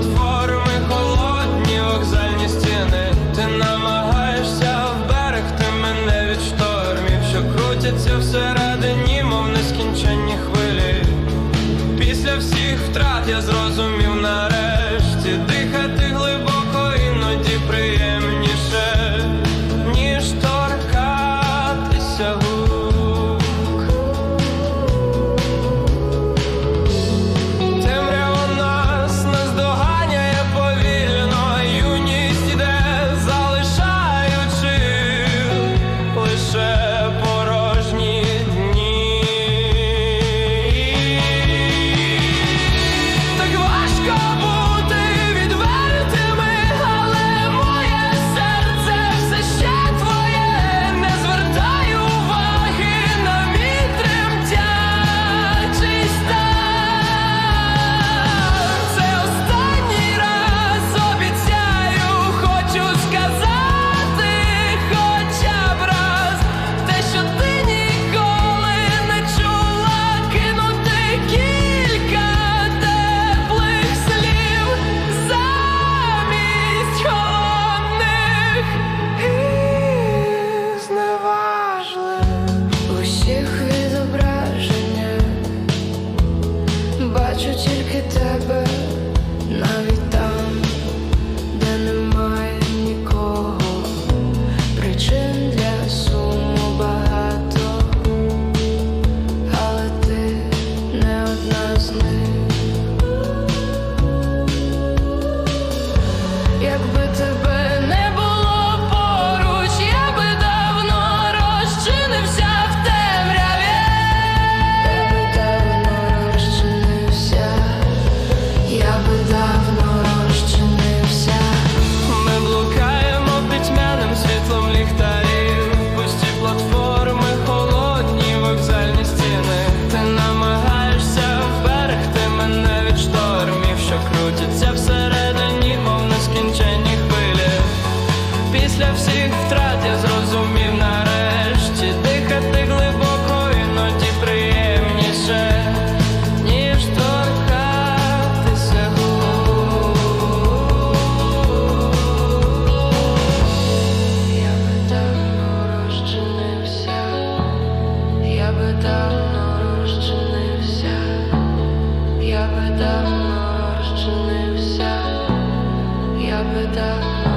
платформи, холодні вокзальні стіни. Ти намагаєшся вберегти мене від штормів, що крутяться всередині, мов нескінченні хвилі. Після всіх втрат я зрозумів. da